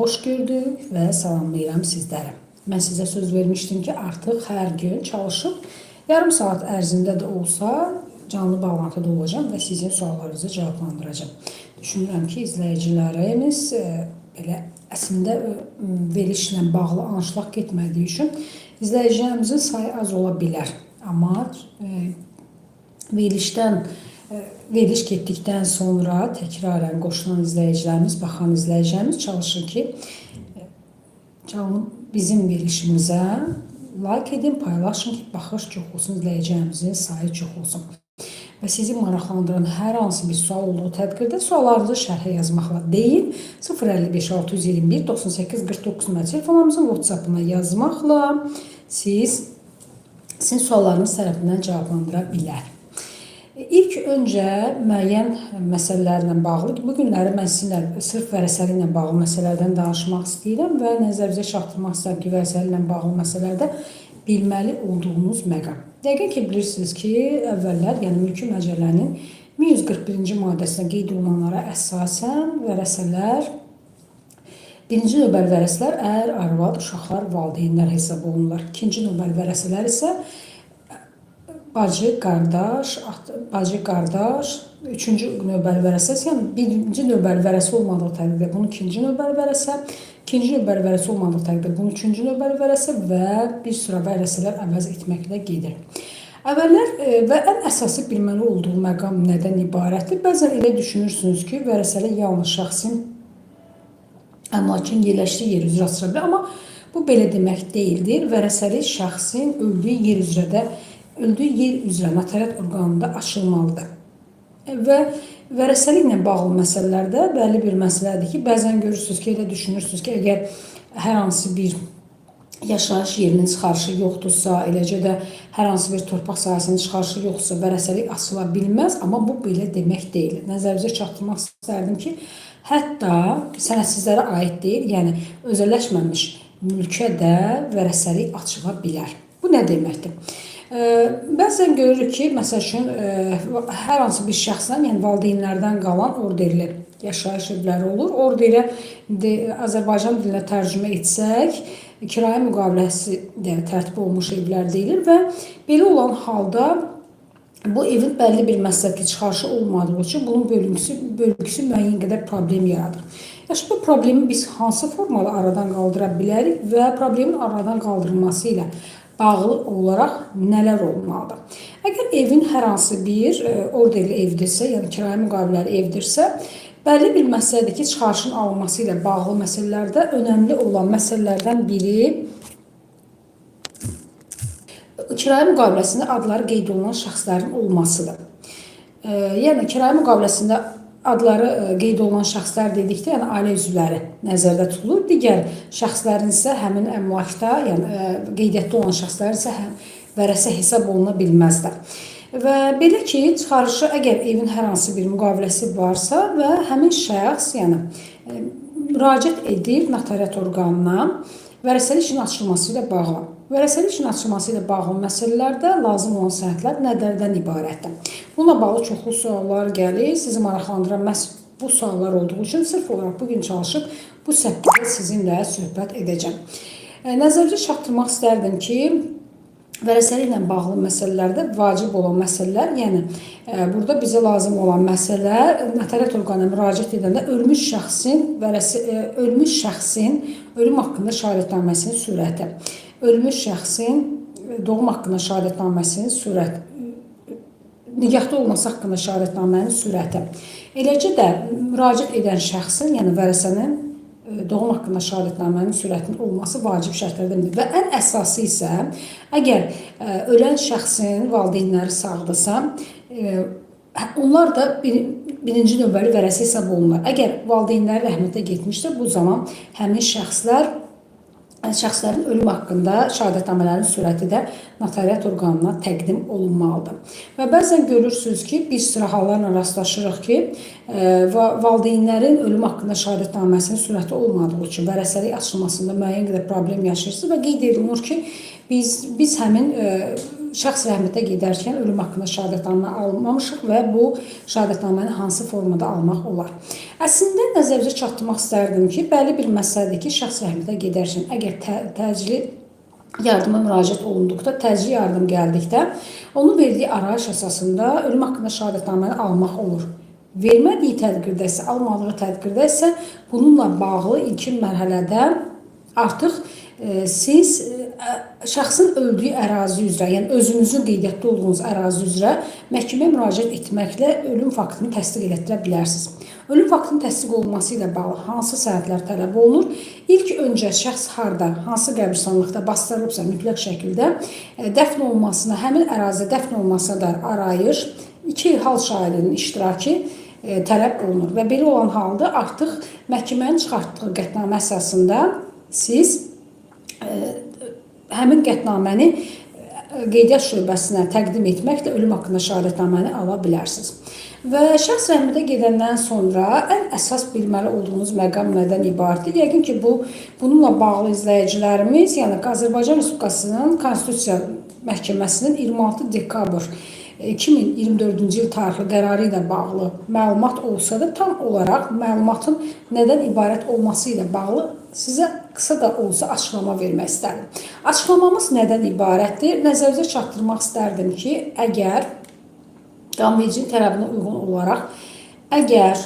hoş gördük və salamlayıram sizləri. Mən sizə söz vermişdim ki, artıq hər gün çalışıb yarım saat ərzində də olsa canlı bağlantıda olacağam və sizin suallarınızı cavablandıracağam. Düşünürəm ki, izləyicilərimiz e, belə əslində e, verilişlə bağlı anşlaq getmədiyi üçün izləyicilərimizin sayı az ola bilər. Amma e, verilişdən e, veriliş getdikdən sonra təkrarən qoşulan izləyicilərimiz, baxan izləyicilərimiz çalışır ki, e, canlı bizim verilişimizə like edin, paylaşın ki, baxış çox olsun, izləyicilərimizin sayı çox olsun. Və sizi maraqlandıran hər hansı bir sual olduğu təqdirdə suallarınızı şərhə yazmaqla deyil, 055 621 98 49 nömrə telefonumuzun WhatsApp-ına yazmaqla siz sizin suallarınız tərəfindən cavablandıra bilər. İlk öncə müəyyən məsələlərlə bağlı, bu günləri mən sizinlə sırf vərəsəli ilə bağlı məsələlərdən danışmaq istəyirəm və nəzərinizə çatdırmaq istəyirəm ki, vərəsəli ilə bağlı məsələlərdə bilməli olduğunuz məqam. Dəqiq ki, bilirsiniz ki, əvvəllər, yəni Mülki Məcəllənin 1141-ci maddəsinə qeyd olunanlara əsasən vərəsələr Birinci növbəli vərəsələr ər, arvad, uşaqlar, valideynlər hesab olunurlar. İkinci növbəli vərəsələr isə bacı, qardaş, at- bacı, qardaş, üçüncü növbəli vərəsə, yəni birinci növbəli vərəsə olmadığı təqdirdə bunu ikinci növbəli vərəsə, ikinci növbəli vərəsə olmadığı təqdirdə bunu üçüncü növbəli vərəsə və bir sıra vərəsələr əvəz etməklə gedir. Əvvəllər e, və ən əsası bilməli olduğu məqam nədən ibarətdir? Bəzən elə düşünürsünüz ki, vərəsələr yalnız şəxsin əmlakın yerləşdiyi yer üzrə açıla bilər, amma bu belə demək deyildir. Vərəsəli şəxsin öldüyü yer üzrə də öldüyü yer üzrə notariat orqanında açılmalıdır. Və vərəsəliklə bağlı məsələlərdə bəlli bir məsələdir ki, bəzən görürsüz ki, elə düşünürsüz ki, əgər hər hansı bir yaşayış yerinin çıxarışı yoxdursa, eləcə də hər hansı bir torpaq sahəsinin çıxarışı yoxdursa, vərəsəlik açıla bilməz, amma bu belə demək deyil. Nəzərinizə çatdırmaq istərdim ki, hətta sənədsizlərə aid deyil, yəni özəlləşməmiş mülkə də vərəsəlik açıla bilər. Bu nə deməkdir? Ə, Bəzən görürük ki, məsəl üçün ə, hər hansı bir şəxsdən, yəni valideynlərdən qalan orderli yaşayış evləri olur. Orderə de, Azərbaycan dilinə tərcümə etsək, kirayə müqaviləsi də tərtib olunmuş evlər deyilir və belə olan halda bu evin bəlli bir məsləhətli çıxarışı olmadığı üçün bunun bölgüsü, bölgüsü müəyyən qədər problem yaradır. Yaxşı, bu problemi biz hansı formada aradan qaldıra bilərik və problemin aradan qaldırılması ilə bağlı olaraq nələr olmalıdır? Əgər evin hər hansı bir e, orderli evdirsə, yəni kirayə müqaviləli evdirsə, bəlli bir məsələdir ki, çıxarışın alınması ilə bağlı məsələlərdə önəmli olan məsələlərdən biri kirayə müqaviləsində adları qeyd olunan şəxslərin olmasıdır. E, yəni kirayə müqaviləsində adları e, qeyd olunan şəxslər dedikdə, yəni ailə üzvləri nəzərdə tutulur. Digər şəxslərin isə həmin əmlakda, yəni e, qeydiyyatda olan şəxslərin isə vərəsə hesab oluna bilməzlər. Və belə ki, çıxarışı əgər evin hər hansı bir müqaviləsi varsa və həmin şəxs, yəni e, müraciət edir notariat orqanına vərəsəlik işin açılması ilə bağlı. Vərəsəlik işin açılması ilə bağlı məsələlərdə lazım olan sənədlər nələrdən ibarətdir? Bununla bağlı çoxlu suallar gəlir. Sizi maraqlandıran məhz bu suallar olduğu üçün sırf olaraq bu gün çalışıb bu səbəbdə sizinlə söhbət edəcəm. E, Nəzərinizə çatdırmaq istərdim ki, vərəsəliklə bağlı məsələlərdə vacib olan məsələlər, yəni e, burada bizə lazım olan məsələlər notariat orqanına müraciət edəndə ölmüş şəxsin vərəsə e, ölmüş şəxsin ölüm haqqında şahidətnaməsinin sürəti, ölmüş şəxsin e, doğum haqqında şahidətnaməsinin sürəti, nigahda olması haqqında şahidətnamənin sürəti. Eləcə də müraciət edən şəxsin, yəni vərəsənin e, doğum haqqında şahidətnamənin sürətinin olması vacib şərtlərdəndir və ən əsası isə əgər e, ölən şəxsin valideynləri sağdırsa, e, onlar da bir, birinci növbəli vərəsə hesab olunurlar. Əgər valideynləri rəhmətə getmişsə, bu zaman həmin şəxslər şəxslərin ölüm haqqında şəhadətnamələrin sürəti də notariat orqanına təqdim olunmalıdır. Və bəzən görürsünüz ki, bir sıra hallarla rastlaşırıq ki, e, va- valideynlərin ölüm haqqında şəhadətnaməsinin sürəti olmadığı üçün vərəsəlik açılmasında müəyyən qədər problem yaşayırsınız və qeyd edilir ki, biz biz həmin e, şəxs rəhmətə gedərkən ölüm haqqında şəhadətnamə almamışıq və bu şəhadətnamənin hansı formada almaq olar. Əslində nəzərinizə çatdırmaq istərdim ki, bəli bir məsələdir ki, şəxs rəhmətə gedərkən əgər tə təcili yardıma müraciət olunduqda, təcili yardım gəldikdə, onun verdiyi arayış əsasında ölüm haqqında şəhadətnaməni almaq olur. Vermədiyi tədbirdə isə, almadığı tədbirdə isə bununla bağlı ilkin mərhələdə artıq siz e, şəxsin öldüyü ərazi üzrə, yəni özünüzün qeydiyyatda olduğunuz ərazi üzrə məhkəməyə müraciət etməklə ölüm faktını təsdiq etdirə bilərsiniz. Ölüm faktının təsdiq olunması ilə bağlı hansı sənədlər tələb olunur? İlk öncə şəxs harda, hansı qəbirstanlıqda bastırılıbsa mütləq şəkildə e, dəfn olunmasına, həmin ərazidə dəfn olunmasına dair arayış, iki hal şahidinin iştirakı e, tələb olunur və belə olan halda artıq məhkəmənin çıxartdığı qətnamə əsasında siz həmin qətnaməni qeydiyyat şöbəsinə təqdim etməklə ölüm haqqında şəhadətnaməni ala bilərsiniz. Və şəxs rəhmətə gedəndən sonra ən əsas bilməli olduğunuz məqam nədən ibarətdir? Yəqin ki, bu bununla bağlı izləyicilərimiz, yəni Azərbaycan Respublikasının Konstitusiya Məhkəməsinin 26 dekabr 2024-cü il tarixli qərarı ilə bağlı məlumat olsa da tam olaraq məlumatın nədən ibarət olması ilə bağlı sizə qısa da olsa açıqlama vermək istərdim. Açıqlamamız nədən ibarətdir? Nəzərinizə çatdırmaq istərdim ki, əgər qanvericinin tələbinə uyğun olaraq əgər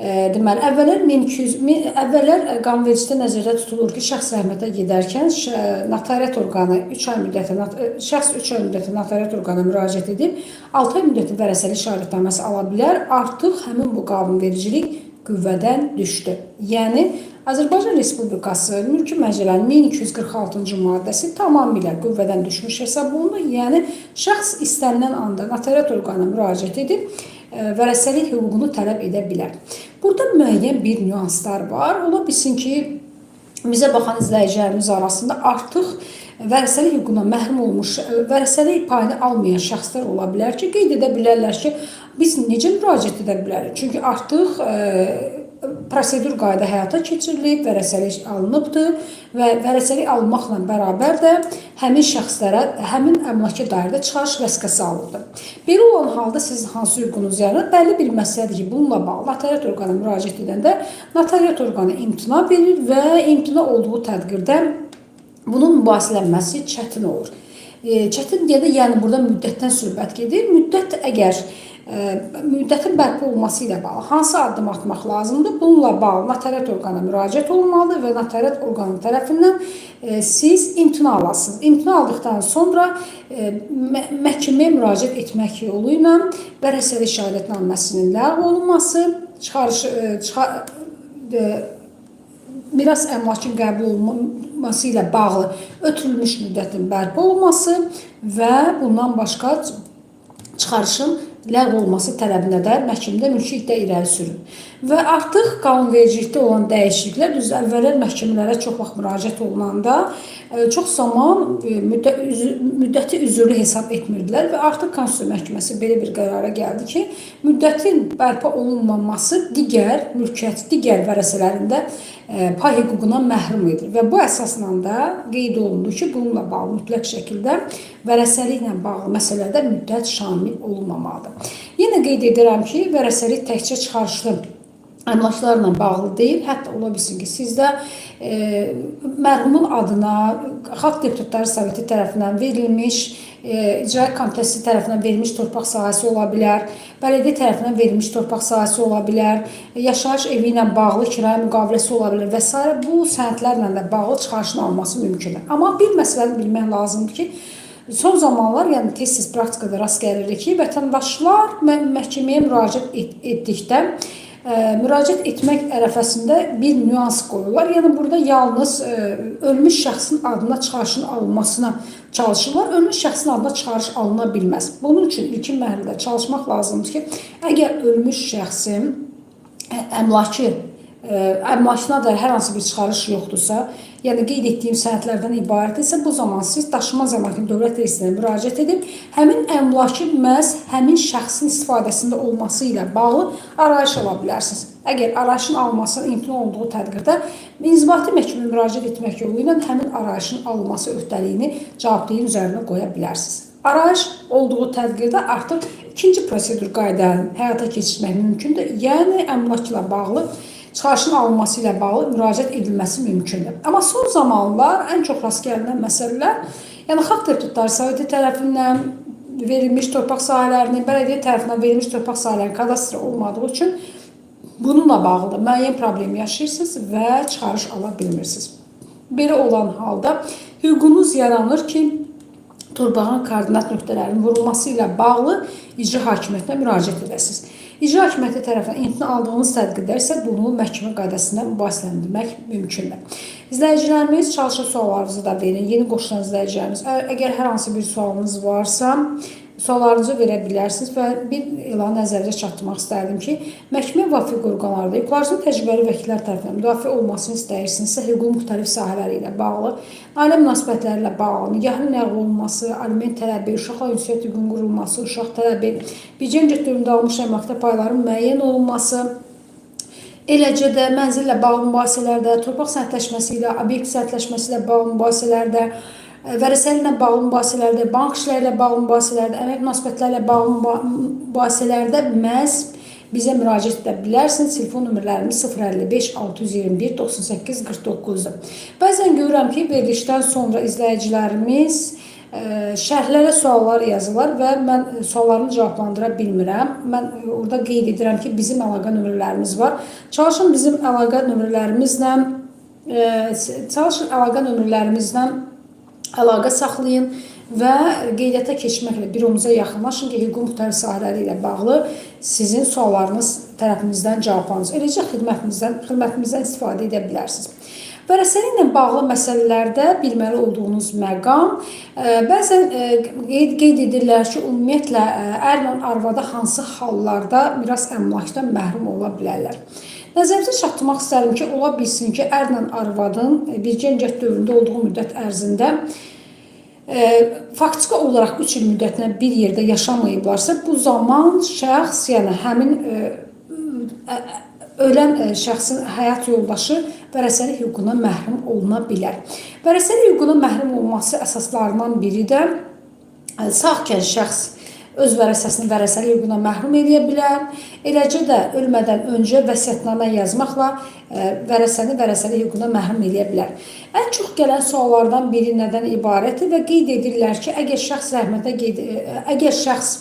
e, deməli əvvəllər 1200 min, əvvəllər e, qanvericidə nəzərdə tutulur ki, şəxs rəhmətə gedərkən ş- notariat orqanı 3 ay müddəti not- e, şəxs 3 ay müddəti notariat orqanına müraciət edib 6 ay müddəti vərəsəli şəhadətnaməsi ala bilər. Artıq həmin bu qanunvericilik qüvvədən düşdü. Yəni Azərbaycan Respublikası Mülki Məcəllənin 1246-cı maddəsi tamamilə qüvvədən düşmüş hesab olunur. Yəni şəxs istənilən anda notariat orqanına müraciət edib e, vərəsəlik hüququnu tələb edə bilər. Burada müəyyən bir nüanslar var. Ola bilsin ki, bizə baxan izləyicilərimiz arasında artıq vərəsəlik hüququndan məhrum olmuş, e, vərəsəlik payını almayan şəxslər ola bilər ki, qeyd edə bilərlər ki, biz necə müraciət edə bilərik? Çünki artıq e, prosedur qayda həyata keçirilib, vərəsəlik alınıbdır və vərəsəlik alınmaqla bərabər də həmin şəxslərə həmin əmlaka dair də çıxarış vəsiqəsi alınıbdır. Belə olan halda sizin hansı hüququnuz yanır? Bəlli bir məsələdir ki, bununla bağlı notariat orqanına müraciət edəndə notariat orqanı imtina verir və imtina olduğu təqdirdə bunun mübahisələnməsi çətin olur. E, çətin deyə də yəni burada müddətdən söhbət gedir. Müddət əgər müddətin bərpa olması ilə bağlı hansı addım atmaq lazımdır? Bununla bağlı notariat orqanına müraciət olunmalıdır və notariat orqanı tərəfindən e, siz imtina alasınız. İmtina aldıqdan sonra e, mə- məhkəməyə müraciət etmək yolu ilə vərəsəli şəhadətnaməsinin ləğv olunması, çıxarış çıxa- e, miras əmlakın qəbul olunması ilə bağlı ötürülmüş müddətin bərpa olunması və bundan başqa çıxarışın ləğv olması tələbinə də məhkəmədə mülki iddia irəli sürün. Və artıq qanunvericilikdə olan dəyişikliklər düz əvvəllər məhkəmələrə çox vaxt müraciət olunanda e, çox zaman e, müddət, müddəti üzürlü hesab etmirdilər və artıq Konstitusiya Məhkəməsi belə bir qərara gəldi ki, müddətin bərpa olunmaması digər mülkiyyət, digər vərəsələrində pay hüququndan məhrum edir və bu əsasla da qeyd olundu ki, bununla bağlı mütləq şəkildə vərəsəliklə bağlı məsələlərdə müddət şamil olunmamalıdır. Yenə qeyd edirəm ki, vərəsəlik təkcə çıxarışlı əmlaklarla bağlı deyil. Hətta ola bilsin ki, sizdə e, mərhumun adına Xalq Deputatları Soveti tərəfindən verilmiş, e, icra komitəsi tərəfindən verilmiş torpaq sahəsi ola bilər, bələdiyyə tərəfindən verilmiş torpaq sahəsi ola bilər, yaşayış evi ilə bağlı kirayə müqaviləsi ola bilər və s. bu sənədlərlə də bağlı çıxarışın alınması mümkündür. Amma bir məsələni bilmək lazımdır ki, Son zamanlar, yəni tez-tez praktikada rast gəlirik ki, vətəndaşlar mə- məhkəməyə müraciət et, etdikdə ə, müraciət etmək ərəfəsində bir nüans qoyurlar. Yəni burada yalnız ə, ölmüş şəxsin adına çıxarışın alınmasına çalışırlar. Ölmüş şəxsin adına çıxarış alına bilməz. Bunun üçün ilkin mərhələdə çalışmaq lazımdır ki, əgər ölmüş şəxsin ə- əmlakı ə, əmlakına dair hər hansı bir çıxarış yoxdursa, yəni qeyd etdiyim sənədlərdən ibarətdirsə, bu zaman siz daşınmaz əmlakın dövlət reyestrinə müraciət edib həmin əmlakı məhz həmin şəxsin istifadəsində olması ilə bağlı arayış ala bilərsiniz. Əgər arayışın alınmasına imkan olduğu təqdirdə inzibati məhkəməyə müraciət etmək yolu ilə həmin arayışın alınması öhdəliyini cavabdehin üzərinə qoya bilərsiniz. Arayış olduğu təqdirdə artıq ikinci prosedur qaydanı həyata keçirmək mümkündür. Yəni əmlakla bağlı çıxarışın alınması ilə bağlı müraciət edilməsi mümkündür. Amma son zamanlar ən çox rast gəlinən məsələlər, yəni Xalq Deputatları Sovetı tərəfindən verilmiş torpaq sahələrinin, bələdiyyə tərəfindən verilmiş torpaq sahələrinin kadastr olmadığı üçün bununla bağlı müəyyən problem yaşayırsınız və çıxarış ala bilmirsiniz. Belə olan halda hüququnuz yaranır ki, torpağın koordinat nöqtələrinin vurulması ilə bağlı icra hakimiyyətinə müraciət edəsiniz. İcra hakimiyyəti tərəfindən imtina aldığınız təqdirdə isə bunu məhkəmə qaydasında mübahisələndirmək mümkündür. İzləyicilərimiz çalışıb suallarınızı da verin. Yeni qoşulan izləyicilərimiz, əgər hər hansı bir sualınız varsa, suallarınızı verə bilərsiniz və bir elan nəzərinizə çatdırmaq istərdim ki, məhkəmə müvafiq orqanlarda yuxarısında təcrübəli vəkillər tərəfindən müdafiə olmasını istəyirsinizsə, hüququn müxtəlif sahələri ilə bağlı, ailə münasibətləri ilə bağlı, nikahın ləğv olunması, aliment tələbi, uşaqla ünsiyyət hüququnun qurulması, uşaq tələbi, bircə dövründə almış əməkdə payların müəyyən olunması, Eləcə də mənzillə bağlı mübahisələrdə, torpaq sənədləşməsi ilə, obyekt sənədləşməsi ilə bağlı mübahisələrdə, ə, vərəsəli ilə bağlı mübahisələrdə, bank işləri ilə bağlı mübahisələrdə, əmək münasibətləri ilə bağlı müba- mübahisələrdə məhz bizə müraciət edə bilərsiniz. Telefon nömrələrimiz 055 621 98 49-dur. Bəzən görürəm ki, verilişdən sonra izləyicilərimiz ə, şərhlərə suallar yazırlar və mən suallarını cavablandıra bilmirəm. Mən orada qeyd edirəm ki, bizim əlaqə nömrələrimiz var. Çalışın bizim əlaqə nömrələrimizlə ə, çalışın əlaqə nömrələrimizlə əlaqə saxlayın və qeydiyyata keçməklə büromuza yaxınlaşın ki, hüquq müxtəlif sahələri ilə bağlı sizin suallarınız tərəfimizdən cavablanır. Eləcə xidmətimizdən xidmətimizdən istifadə edə bilərsiniz. Vərəsəli ilə bağlı məsələlərdə bilməli olduğunuz məqam ə, bəzən ə, qeyd, qeyd edirlər ki, ümumiyyətlə ərlə arvada hansı hallarda miras əmlakdan məhrum ola bilərlər. Nəzərinizə çatdırmaq istərdim ki, ola bilsin ki, ərlə arvadın ə, bircə əngət dövründə olduğu müddət ərzində e, faktiki olaraq 3 il müddətinə bir yerdə yaşamayıblarsa, bu zaman şəxs, yəni həmin e, ə- ölən e, şəxsin həyat yoldaşı vərəsəlik hüququndan məhrum oluna bilər. Vərəsəlik hüququndan məhrum olması əsaslarından biri də e, sağkən şəxs öz vərəsəsini vərəsəlik hüququndan məhrum edə bilər. Eləcə də ölmədən öncə vəsiyyətnamə yazmaqla e, vərəsəni vərəsəlik hüququndan məhrum edə bilər. Ən çox gələn suallardan biri nədən ibarətdir və qeyd edirlər ki, əgər şəxs rəhmətə ged e, əgər şəxs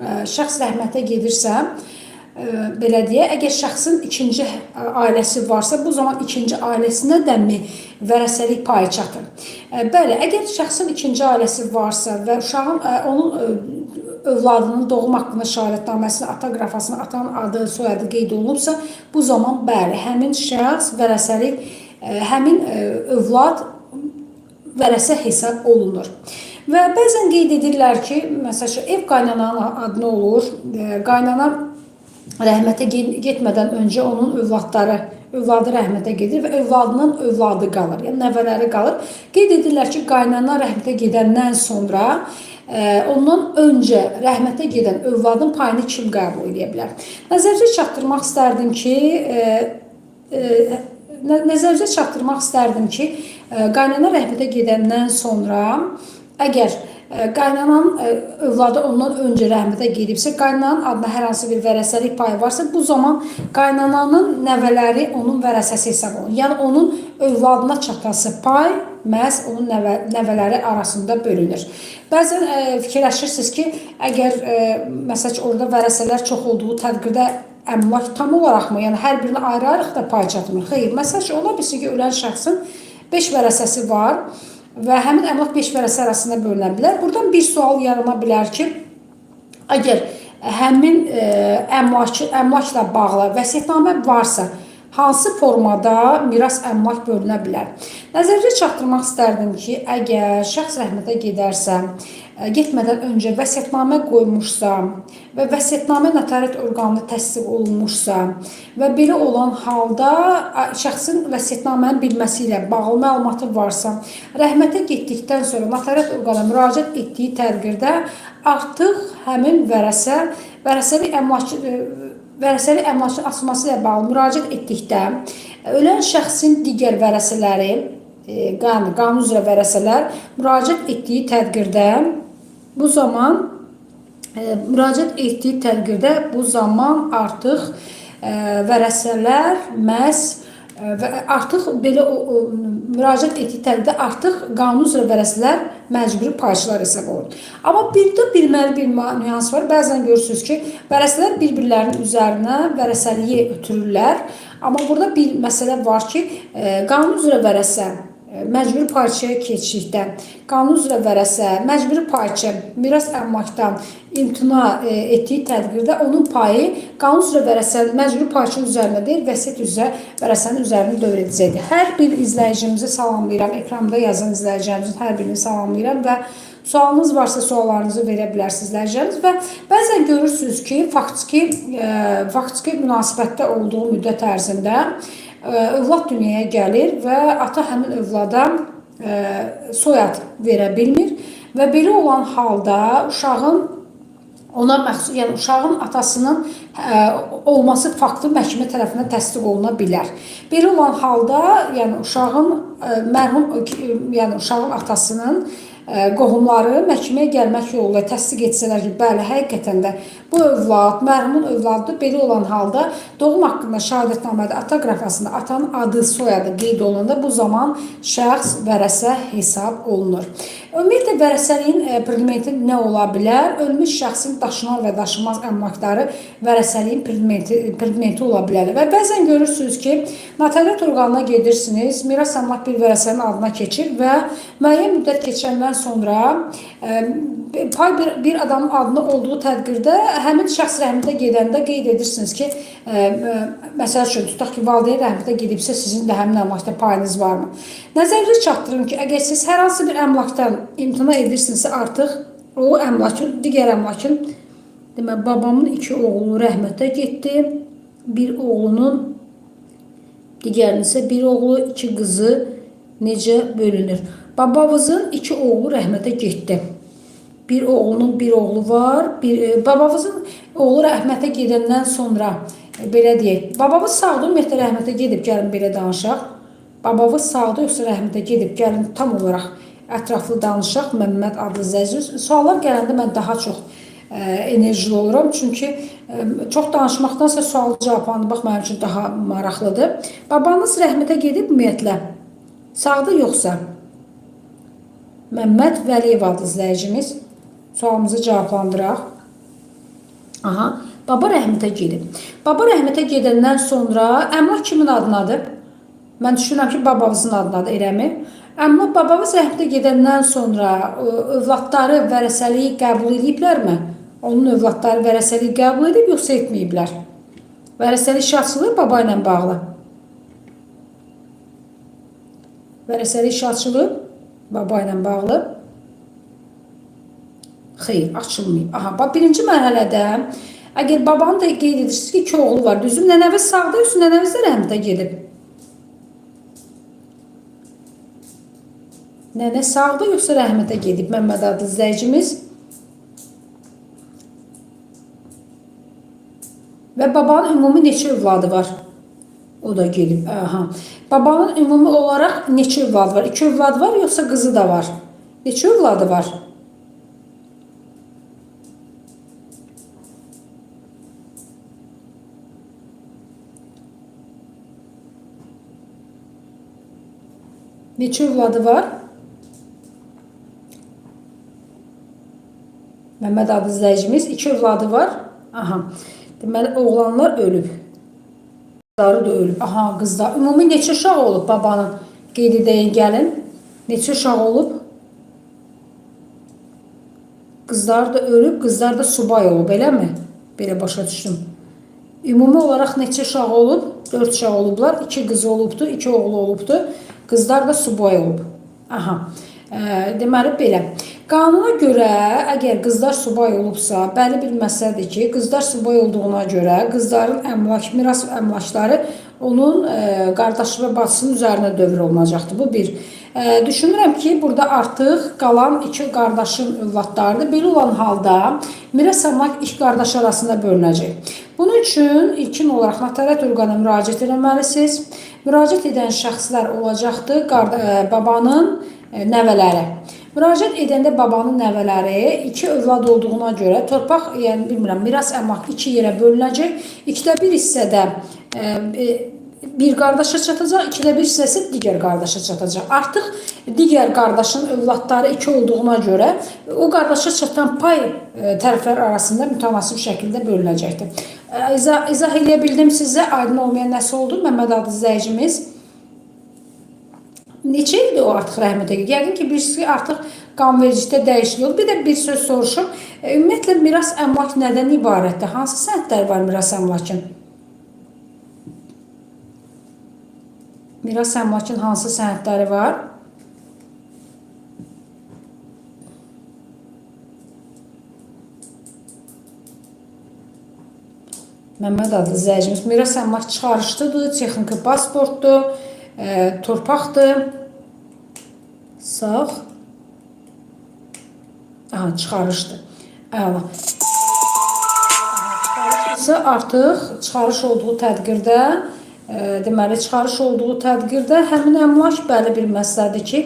e, şəxs rəhmətə gedirsə, belə deyə, əgər şəxsin ikinci ailəsi varsa, bu zaman ikinci ailəsinə dəmi vərəsəlik payı çatır. Bəli, əgər şəxsin ikinci ailəsi varsa və uşağın onun övladının doğum haqqında şəhadətnaməsində ata qrafasında atanın adı, soyadı qeyd olunubsa, bu zaman bəli, həmin şəxs vərəsəlik ə, həmin ə, övlad vərəsə hesab olunur. Və bəzən qeyd edirlər ki, məsəl üçün ev qaynananın adına olur. E, Qaynana rəhmətə ge- getmədən öncə onun övladları övladı rəhmətə gedir və övladının övladı qalır, yəni nəvələri qalır. Qeyd edirlər ki, qaynana rəhmətə gedəndən sonra e, ondan öncə rəhmətə gedən övladın payını kim qəbul edə bilər? Nəzərinizə çatdırmaq istərdim ki, e, e, Nə- nəzərinizə çatdırmaq istərdim ki, ə, qaynana rəhmətə gedəndən sonra əgər ə, qaynananın ə, övladı ondan öncə rəhmətə gedibsə, qaynananın adına hər hansı bir vərəsəlik payı varsa, bu zaman qaynananın nəvələri onun vərəsəsi hesab olunur. Yəni onun övladına çatası pay məhz onun nəvə, nəvələri arasında bölünür. Bəzən ə, fikirləşirsiniz ki, əgər ə, məsəl üçün orada vərəsələr çox olduğu təqdirdə əmlak tam olaraqmı, yəni hər birinə ayrı-ayrı da pay çatmır. Xeyr, məsəl üçün ola bilsin ki, ölən şəxsin 5 vərəsəsi var və həmin əmlak 5 vərəsə arasında bölünə bilər. Buradan bir sual yarana bilər ki, əgər həmin ə, əmlak əmlakla bağlı vəsiyyətnamə varsa, hansı formada miras əmlak bölünə bilər? Nəzərinizə çatdırmaq istərdim ki, əgər şəxs rəhmətə gedərsə, getmədən öncə vəsiyyətnamə qoymuşsa və vəsiyyətnamə notariat orqanına təsdiq olunmuşsa və belə olan halda şəxsin vəsiyyətnamənin bilməsi ilə bağlı məlumatı varsa, rəhmətə getdikdən sonra notariat orqanına müraciət etdiyi təqdirdə artıq həmin vərəsə vərəsəli əmlak ə, vərəsəli əmlakın açılması ilə bağlı müraciət etdikdə ölən şəxsin digər vərəsələri, e, qanun, qanun üzrə vərəsələr müraciət etdiyi tədbirdə bu zaman e, müraciət etdiyi təqdirdə bu zaman artıq e, vərəsələr məhz e, və artıq belə o, o, müraciət etdiyi təqdirdə artıq qanun üzrə vərəsələr məcburi payçılar hesab olunur. Amma bir də bilməli bir nüans var. Bəzən görürsüz ki, vərəsələr bir-birlərinin üzərinə vərəsəliyi ötürürlər. Amma burada bir məsələ var ki, e, qanun üzrə vərəsə məcburi parçaya keçdikdə qanun üzrə vərəsə, məcburi parça miras əmlakdan imtina e, etdiyi təqdirdə onun payı qanun üzrə vərəsə məcburi parça üzərinə deyil, vəsiyyət üzrə vərəsənin üzərinə dövr edəcəkdir. Hər bir izləyicimizi salamlayıram. Ekranda yazan izləyicilərimizin hər birini salamlayıram və Sualınız varsa suallarınızı verə bilərsiniz izləyicilərimiz və bəzən görürsünüz ki, faktiki e, faktiki münasibətdə olduğu müddət ərzində övlad dünyaya gəlir və ata həmin övlada e, soyad verə bilmir və belə olan halda uşağın ona məxsus, yəni uşağın atasının ə, olması faktı məhkəmə tərəfindən təsdiq oluna bilər. Belə olan halda, yəni uşağın ə, mərhum ə, yəni uşağın atasının qohumları məhkəməyə gəlmək yolu ilə təsdiq etsələr ki, bəli, həqiqətən də bu övlad mərhumun övladıdır. Belə olan halda doğum haqqında şahadətnamədə ata qrafasında atanın adı, soyadı qeyd olunanda bu zaman şəxs vərəsə hesab olunur. Ümumiyyətlə vərəsəliyin e, predmeti nə ola bilər? Ölmüş şəxsin daşınan və daşınmaz əmlakları vərəsəliyin predmeti, predmeti ola bilər. Və bəzən görürsünüz ki, notariat orqanına gedirsiniz, miras əmlak bir vərəsənin adına keçir və müəyyən müddət keçəndən sonra e, pay bir, bir adamın adına olduğu təqdirdə həmin şəxs rəhmətə gedəndə qeyd edirsiniz ki, e, məsəl üçün tutaq ki, valideyn rəhmətə gedibsə sizin də həmin əmlakda payınız varmı? Nəzərinizə çatdırın ki, əgər siz hər hansı bir əmlakdan imtina edirsinizsə artıq o əmlakın, digər əmlakın demək babamın iki oğlu rəhmətə getdi. Bir oğlunun digərinin isə bir oğlu, iki qızı necə bölünür? Babamızın iki oğlu rəhmətə getdi. Bir oğlunun bir oğlu var. Bir e, babamızın oğlu rəhmətə gedəndən sonra e, belə deyək. Babamız sağdır, ümumiyyətlə rəhmətə gedib gəlin belə danışaq. Babamız sağdır yoxsa rəhmətə gedib gəlin tam olaraq ətraflı danışaq. Məmməd adlı zəzüz. Suallar gələndə mən daha çox e, enerjili oluram. Çünki e, çox danışmaqdansa sual cavablandırmaq mənim üçün daha maraqlıdır. Babanız rəhmətə gedib ümumiyyətlə sağdır yoxsa? Məmməd Vəliyev adlı izləyicimiz sualımızı cavablandıraq. Aha, baba rəhmətə gedib. Baba rəhmətə gedəndən sonra əmlak kimin adınadır? Mən düşünürəm ki, babamızın adınadır, eləmi? Əmlak babamız rəhmətə gedəndən sonra ə, övladları vərəsəliyi qəbul ediblərmi? Onun övladları vərəsəliyi qəbul edib yoxsa etməyiblər? Vərəsəlik şartçılığı baba ilə bağlı. Vərəsəlik şartçılığı baba ilə bağlı. Xeyr, açılmayıb. Aha, bax birinci mərhələdə əgər babanı da qeyd edirsiniz ki, iki oğlu var. Düzüm nənəviz sağda, yoxsa nənəviz də rəhmətə gedib? Nənə sağda, yoxsa rəhmətə gedib? Məmməd adlı izləyicimiz. Və babanın ümumi neçə övladı var? O da gedib. Aha. Babanın ümumi olaraq neçə övladı var? İki övladı var, yoxsa qızı da var? Neçə övladı var? Neçə övladı var? Məhəmməd adlı izləyicimiz iki övladı var. Aha. Deməli oğlanlar ölüb. Qızları da ölüb. Aha, qızlar. Ümumi neçə uşaq olub babanın? Qeyd edəyin gəlin. Neçə uşaq olub? Qızlar da ölüb, qızlar da subay olub, eləmi? Belə başa düşdüm. Ümumi olaraq neçə uşaq olub? 4 uşaq olublar. 2 qız olubdu, 2 oğlu olubdu. Qızlar da subay olub. Aha. E, deməli belə. Qanuna görə əgər qızlar subay olubsa, bəli bir məsələdir ki, qızlar subay olduğuna görə qızların əmlak, miras əmlakları onun e, qardaşı və bacısının üzərinə dövr olunacaqdır. Bu bir. E, düşünürəm ki, burada artıq qalan iki qardaşın övladlarıdır. Belə olan halda miras əmlak iki qardaş arasında bölünəcək. Bunun üçün ilkin olaraq notariat orqana müraciət etməlisiniz. Müraciət edən şəxslər olacaqdır qarda, e, babanın e, nəvələri. Müraciət edəndə babanın nəvələri iki övlad olduğuna görə torpaq, yəni bilmirəm, miras əmlak iki yerə bölünəcək. İkidə bir hissədə e, e, bir qardaşa çatacaq, ikidə bir hissəsi digər qardaşa çatacaq. Artıq digər qardaşın övladları iki olduğuna görə o qardaşa çatan pay e, tərəflər arasında mütənasib şəkildə bölünəcəkdir. E, İzah, izah edə bildim sizə, aydın olmayan nəsə oldu? Məmməd adlı izləyicimiz. Neçə ildir o artıq rəhmətə gedib? Yəqin ki, birisi artıq qanvericilikdə dəyişiklik oldu. Bir də bir söz soruşum. E, Ümumiyyətlə miras əmlak nədən ibarətdir? Hansı sənədlər var miras əmlakın? Miras əmlakın hansı sənədləri var? Məmməd adlı izləyicimiz miras əmlak çıxarışdıdır, texniki pasportdur, e, torpaqdır. Sağ. Aha, çıxarışdır. Əla. Çıxarışsa artıq çıxarış olduğu tədbirdə, e, deməli çıxarış olduğu tədbirdə həmin əmlak bəli bir məsələdir ki,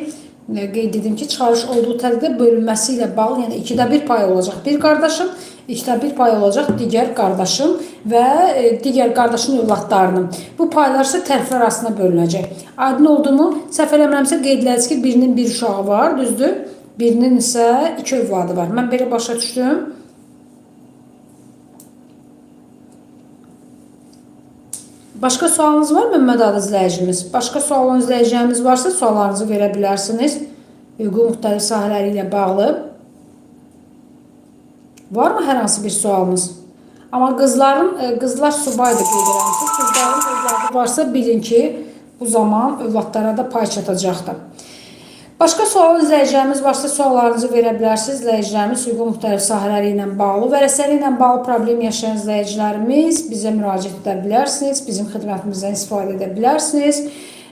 qeyd edim ki, çıxarış olduğu tədbirdə bölünməsi ilə bağlı, yəni 2də 1 pay olacaq bir qardaşın, 2də 1 pay olacaq digər qardaşın və e, digər qardaşın övladlarının. Bu paylar isə tərəflər arasında bölünəcək. Aydın oldu mu? Səhv eləmirəmsə qeyd ediləcək ki, birinin bir uşağı var, düzdür? Birinin isə iki övladı var. Mən belə başa düşdüm. Başqa sualınız var Məmməd adlı izləyicimiz? Başqa sualın izləyəcəyimiz varsa suallarınızı verə bilərsiniz. Hüquq müxtəlif sahələri ilə bağlı. Varmı hər hansı bir sualınız? Amma qızların, e, qızlar subaydır qeyd ki, qızların övladı varsa bilin ki, bu zaman övladlara da pay çatacaqdır. Başqa sual izləyəcəyimiz varsa suallarınızı verə bilərsiniz. İzləyicilərimiz hüquq müxtəlif sahələri ilə bağlı, vərəsəli ilə bağlı problem yaşayan izləyicilərimiz bizə müraciət edə bilərsiniz. Bizim xidmətimizdən istifadə edə bilərsiniz.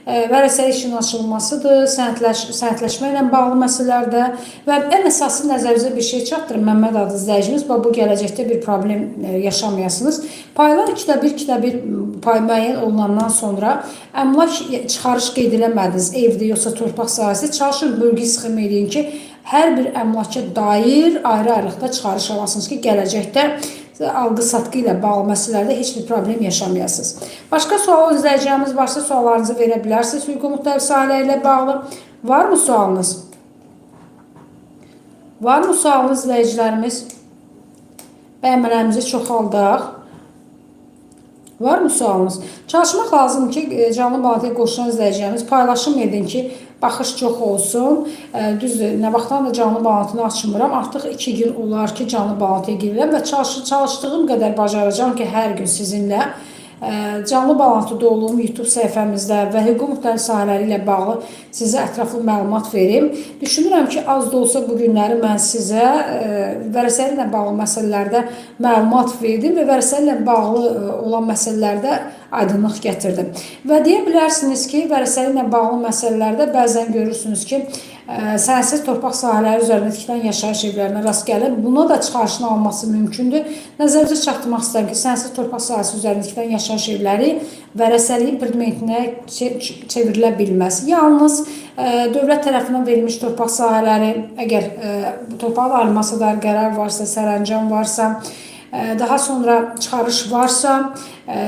E, Vərəsəli işin açılmasıdır, sənədləş, sənədləşmə ilə bağlı məsələlərdə və ən əsası nəzərinizə bir şey çatdırın Məmməd adlı izləyicimiz. Bax, bu gələcəkdə bir problem e, yaşamayasınız. Paylar 2də 1, 2də 1 pay müəyyən olunandan sonra əmlak çıxarış qeyd eləmədiniz, evdə yoxsa torpaq sahəsi, çalışın bölgə sxem eləyin ki, hər bir əmlaka dair ayrı-ayrılıqda çıxarış alasınız ki, gələcəkdə alqı-satqı ilə bağlı məsələlərdə heç bir problem yaşamayasınız. Başqa sual izləyəcəyimiz varsa suallarınızı verə bilərsiniz. Hüquq müxtəlif sahələri ilə bağlı varmı sualınız? Varmı sualınız izləyicilərimiz? Bəyənmələrimizi çoxaldaq. Varmı sualınız? Çalışmaq lazım ki, e, canlı bağlantıya qoşulan izləyicilərimiz paylaşım edin ki, baxış çox olsun. Düzdür, nə vaxtdan da canlı bağlantını açmıram. Artıq 2 gün olar ki, canlı bağlantıya girirəm və çalış çalışdığım qədər bacaracağam ki, hər gün sizinlə canlı bağlantıda olum YouTube səhifəmizdə və hüquq müxtəlif sahələri ilə bağlı sizə ətraflı məlumat verim. Düşünürəm ki, az da olsa bu günləri mən sizə e, vərəsəli ilə bağlı məsələlərdə məlumat verdim və vərəsəli ilə bağlı e, olan məsələlərdə aydınlıq gətirdim. Və deyə bilərsiniz ki, vərəsəli ilə bağlı məsələlərdə bəzən görürsünüz ki, sənədsiz torpaq sahələri üzərində tikilən yaşayış evlərinə rast gəlir. Buna da çıxarışın alınması mümkündür. Nəzərinizə çatdırmaq istəyirəm ki, sənədsiz torpaq sahəsi üzərində tikilən yaşayış evləri vərəsəliyin predmetinə çe- çevrilə bilməz. Yalnız ə, dövlət tərəfindən verilmiş torpaq sahələri, əgər bu torpağın alınması da qərar varsa, sərəncam varsa, daha sonra çıxarış varsa, ə,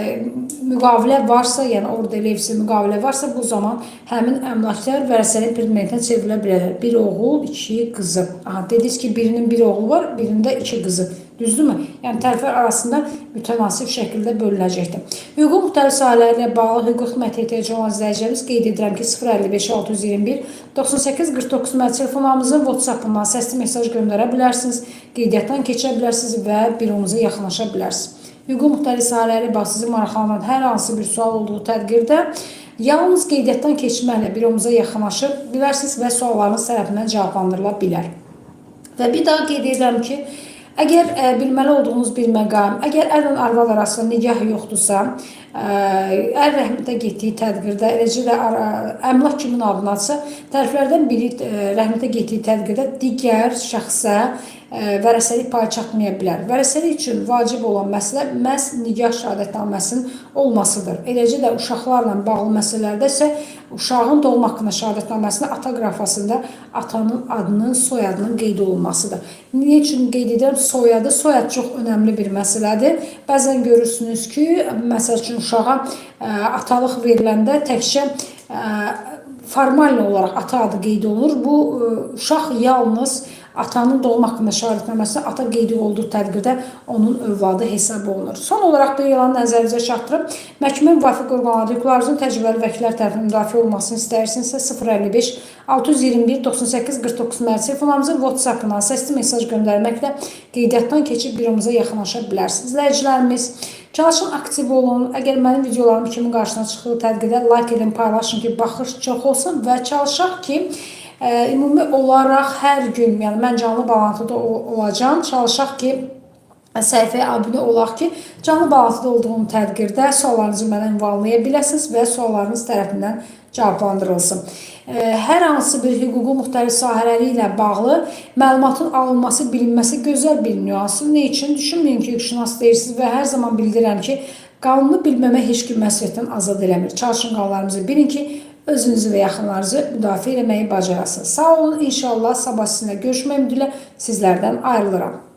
müqavilə varsa, yəni orada levsi müqavilə varsa, bu zaman həmin əmlaklar vərəsənin predmetinə çevrilə bilərlər. Bir oğul, iki qızı. Aha, dediniz ki, birinin bir oğlu var, birində iki qızı. Düzdürmü? Yəni tərəflər arasında mütənasib şəkildə bölünəcəkdir. Hüquq müxtəlif sahələri ilə bağlı hüquq xidməti ehtiyacı olan izləyicilərimiz qeyd edirəm ki, 055 621 98 49 nömrə telefonlarımızın WhatsApp-ından səsli mesaj göndərə bilərsiniz, qeydiyyatdan keçə bilərsiniz və büromuza yaxınlaşa bilərsiniz. Hüquq müxtəlif sahələri bax sizi maraqlanan hər hansı bir sual olduğu təqdirdə yalnız qeydiyyatdan keçməklə büromuza yaxınlaşıb bilərsiniz və suallarınız tərəfindən cavablandırıla bilər. Və bir daha qeyd edirəm ki, əgər ə, bilməli olduğunuz bir məqam, əgər ərlə arvad arasında nigah yoxdursa, ə, ər rəhmətə getdiyi tədbirdə, eləcə də əmlak kimin adınadsa, tərəflərdən biri ə, rəhmətə getdiyi tədbirdə digər şəxsə e, vərəsəlik payı çatmaya bilər. Vərəsəlik üçün vacib olan məsələ məhz nigah şəhadətnaməsinin olmasıdır. Eləcə də uşaqlarla bağlı məsələlərdə isə uşağın doğum haqqında şəhadətnaməsində ata qrafasında atanın adının, soyadının qeyd olunmasıdır. Niyə üçün qeyd edirəm? Soyadı, soyad çox önəmli bir məsələdir. Bəzən görürsünüz ki, məsəl üçün uşağa ə, atalıq veriləndə təkcə ə, formal olaraq ata adı qeyd olunur. Bu ə, uşaq yalnız atanın doğum haqqında şəhadətnaməsində ata qeydi olduğu təqdirdə onun övladı hesab olunur. Son olaraq bir elan nəzərinizə çatdırıb, məhkəmə müvafiq orqanları hüquqlarınızın təcrübəli vəkillər tərəfindən müdafiə olunmasını istəyirsinizsə 055 621 98 49 nömrəli telefonlarımıza WhatsApp-dan səsli mesaj göndərməklə qeydiyyatdan keçib büromuza yaxınlaşa bilərsiniz. İzləyicilərimiz Çalışın aktiv olun. Əgər mənim videolarım kimin qarşısına çıxdığı təqdirdə like edin, paylaşın ki, baxış çox olsun və çalışaq ki, ə, ümumi olaraq hər gün, yəni mən canlı bağlantıda ol- olacağam. Çalışaq ki, səhifəyə abunə olaq ki, canlı bağlantıda olduğum təqdirdə suallarınızı mənə ünvanlaya biləsiniz və suallarınız tərəfindən cavablandırılsın. Ə, Hər hansı bir hüququn müxtəlif sahələri ilə bağlı məlumatın alınması, bilinməsi gözəl bir nüansdır. Nə üçün düşünməyin ki, hüquqşünas deyirsiniz və hər zaman bildirirəm ki, qanunu bilməmə heç kim məsuliyyətdən azad eləmir. Çalışın qanunlarımızı bilin ki, özünüzü və yaxınlarınızı müdafiə etməyi bacarasınız. Sağ olun, inşallah sabah sizinlə görüşmək ümidi ilə sizlərdən ayrılıram.